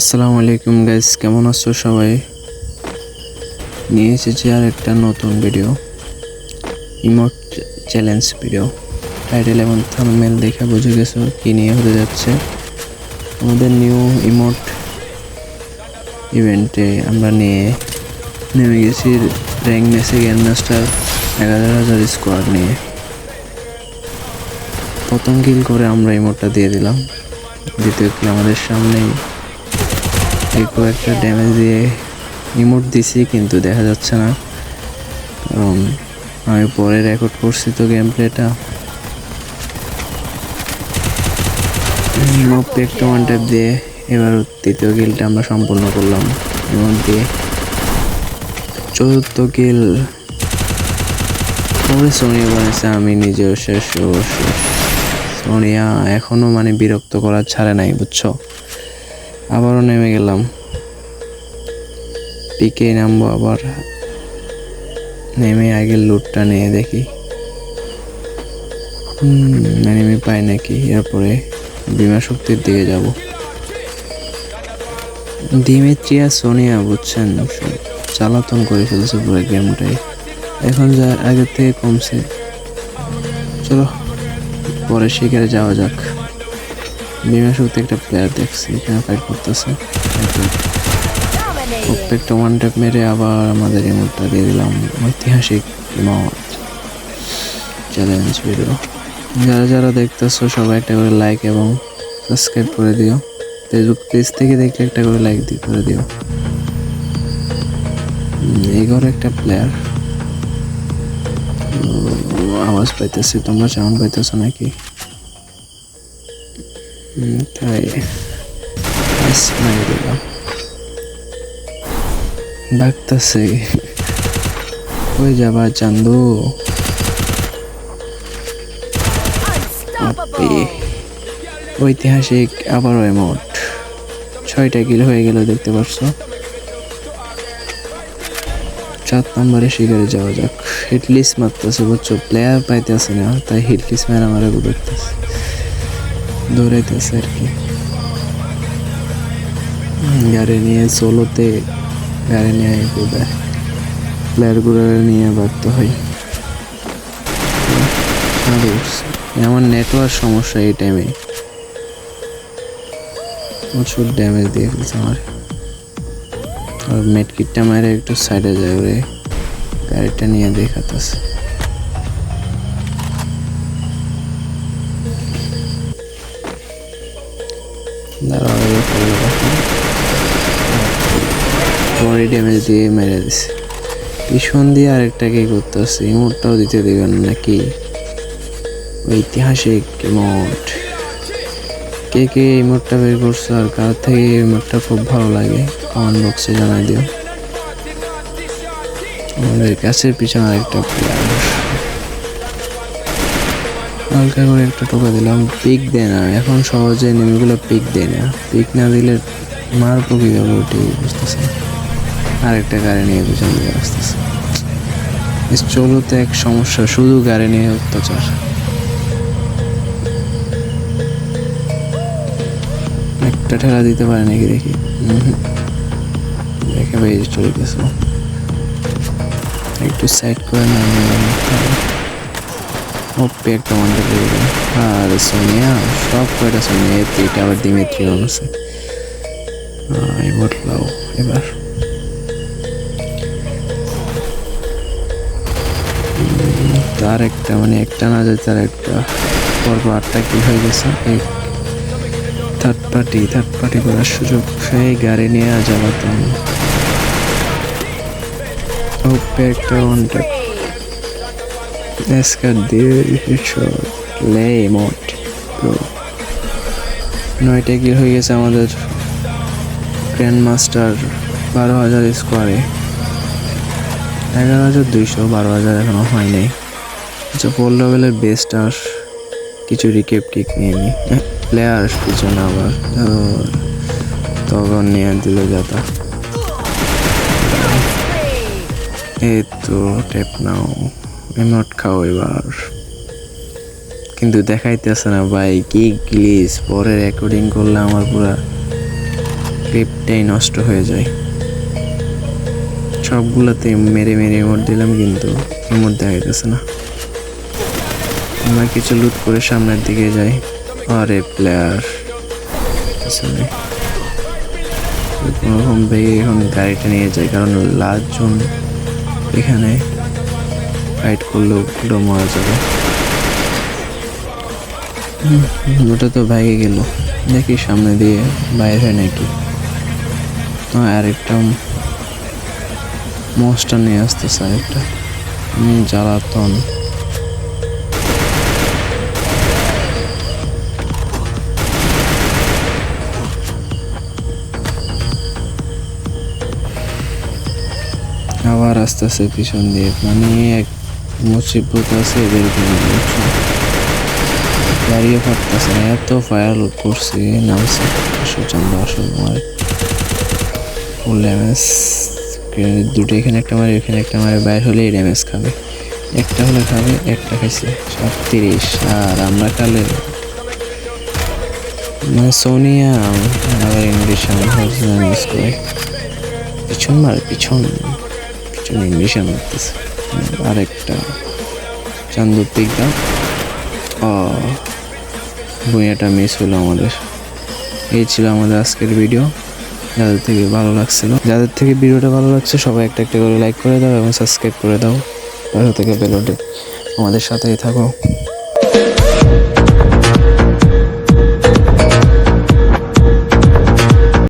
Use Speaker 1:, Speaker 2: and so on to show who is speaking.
Speaker 1: আসসালামু আলাইকুম গাইস কেমন আছো সবাই? নিয়ে এসেছি আর একটা নতুন video emote challenge video title এবং থাম্বনেল দেখে বুঝে গেছো কি নিয়ে হতে যাচ্ছে। আমাদের নিউ ইমোট ইভেন্টে আমরা নিয়ে নেমে গেছি র্যাঙ্ক মেসে গ্যান্ড মাস্টার এগারো হাজার স্কোয়াড নিয়ে। প্রথম কিল করে আমরা ইমোটটা দিয়ে দিলাম। দ্বিতীয় কিল আমাদের সামনেই। একটু একটা ড্যামেজ দিয়ে ইমোট দিছি, কিন্তু দেখা যাচ্ছে না। কারণ আমি পরে রেকর্ড করছি তো গেম প্লেটা একটা ওয়ান ট্যাপ দিয়ে এবার তৃতীয় গিলটা আমরা সম্পূর্ণ করলাম। ইমোট দিয়ে চতুর্থ গিল পরে সোনিয়া বানিয়েছে, আমি নিজেও শেষ শেষ সোনিয়া এখনও মানে বিরক্ত করার ছাড়ে নাই, বুঝছ? আবারও নেমে গেলাম। পিকে নামবো আবার। নেমে আগে লুটটা নিয়ে দেখি। নেমে পাই নাকি? এরপরে বিমা শক্তির দিকে যাব। দিমিত্রিয়া, সোনিয়া, বুঝছেন? চালাতন করে ফেলেছে পুরো গেমটাই। এখন যা আগের থেকে কমছে। চলো, পরে শিকারে যাওয়া যাক। বিমা শক্তি একটা প্লেয়ার দেখছি এখানে ফাইট করতেছে। প্রত্যেকটা ওয়ান ট্যাপ মেরে আবার আমাদের ইমোটটা দিয়ে দিলাম ঐতিহাসিক মত চ্যালেঞ্জ ভিডিও যারা যারা দেখতেছো, সবাই একটা করে লাইক এবং সাবস্ক্রাইব করে দিও। ফেসবুক পেজ থেকে দেখলে একটা করে লাইক দিয়ে করে দিও। এই ঘরে একটা প্লেয়ার আওয়াজ পাইতেছি, তোমরা সাউন্ড পাইতেছো নাকি? তাই মেরে দিলাম ডাকতেছে কই যাবা চান্দু ঐতিহাসিক আবারও এমোট। ছয়টা কিল হয়ে গেল দেখতে পারছ? চার নম্বরে শিকারে যাওয়া যাক। হিটলিস মারতেছে বুঝছ? প্লেয়ার পাইতেছে না তাই হিটলিস ম্যান আমার ঘুরতেছে দৌড়াইতেছে আর কি। গাড়ি নিয়ে সোলোতে গাড়ি নিয়ে ঘুরে প্লেয়ারগুলো নিয়ে বাড়তে হয়। আমার নেটওয়ার্ক সমস্যা এই টাইমে প্রচুর ড্যামেজ দিয়ে ফেলছে আমার। আর মেটকিটটা মারে একটু সাইডে যায় ওরে। গাড়িটা নিয়ে দেখাতেছে। বডি ড্যামেজ দিয়ে মেরে দিছে। পিছন দিয়ে আরেকটা কি করতেছে? ইমোটটাও দিতে দেবেন নাকি? ঐতিহাসিক ইমোট কে কে ইমোটটা বের করছ আর কার থেকে ইমোটটা খুব ভালো লাগে কমেন্ট বক্সে জানাই দিও। আমাদের কাছের পিছনে আরেকটা প্লেয়ার হালকা করে একটা টোকা দিলাম পিক দেয় না। এখন সহজে নেমেগুলো পিক দেয় না। পিক না দিলে মারবো কীভাবে ওটি বুঝতেছে না। আরেকটা গাড়ি নিয়ে পিছন দিকে আসতেছে। চলোতে এক সমস্যা, শুধু গাড়ি নিয়ে অত্যাচার। একটা ঠেলা দিতে পারে নাকি দেখি। দেখে ভাই চলে গেছে। একটু সাইড করে না ওপে একটা দিলাম আর সোনিয়া সব কয়টা সোনিয়া তিনটা আবার দিমিত্রি আছে এবার লাও এবার তার একটা মানে একটা না যায়, তার একটা পর্ব আটটা কি হয়ে গেছে? এই থার্ড পার্টি থার্ড পার্টি করার সুযোগ সেই গাড়ি নিয়ে যাওয়াতাম ওপে একটা দিয়ে হেডশট লে মোট প্রো নয়টা কিল হয়ে গেছে আমাদের গ্র্যান্ড মাস্টার বারো হাজার স্কোয়ারে এগারো হাজার দুইশো বারো হাজার এখনও হয় নাই আচ্ছা ফোর লেভেলের বেস্ট আর কিছু রিকেপ কিক নিয়ে নি। প্লেয়ার পিছনে আবার। তখন নিয়ে দিল যাতা। এই তো টেপ নাও। এমট খাও এবার কিন্তু দেখাইতেছে না ভাই, কি গ্লিস পরে রেকর্ডিং করলে আমার পুরা ক্লিপটাই নষ্ট হয়ে যায়। সবগুলোতে মেরে মেরে ইমোট দিলাম কিন্তু ইমোট দেখাইতেছে না। আমরা কিছু লুট করে সামনের দিকে যাই। আরে প্লেয়ার পিছনে কোনোরকম বেগে এখন গাড়িটা নিয়ে যাই, কারণ লাস্টজন এখানে। ফাইট করলেও পুরো মারা যাবে। ওটা তো ভেঙে গেল। দেখি সামনে দিয়ে বাইরে হয় নাকি। আরেকটা মোষটা নিয়ে আসতেছে আরেকটা। জ্বালাতন। আবার আসতেছে পিছন দিয়ে। মানে এক মুসিবত আছে এদের? গাড়িও ফাটতেছে না এত ফায়ার লুট করছে, নামছে। সুচন্দ্র আসল মারে ফুল ড্যামেজ দুটো এখানে একটা মারে এখানে একটা মারে, বাইর হলেই ড্যামেজ খাবে। একটা হলে খাবে, একটা খাইছে সাতত্রিশ আর আমরা খালে মানে সোনিয়া আবার ইংলিশ ইউজ করে। পিছন মারে, পিছন পিছন ইংলিশে মারতেছে আরেকটা চান্দুর দিকটা ও বইয়াটা মিস হলো আমাদের। এই ছিল আমাদের আজকের ভিডিও যাদের থেকে ভালো লাগছিল, যাদের থেকে ভিডিওটা ভালো লাগছে, সবাই একটা একটা করে লাইক করে দাও এবং সাবস্ক্রাইব করে দাও। পাশে থেকে বেলোটে আমাদের সাথেই থাকো।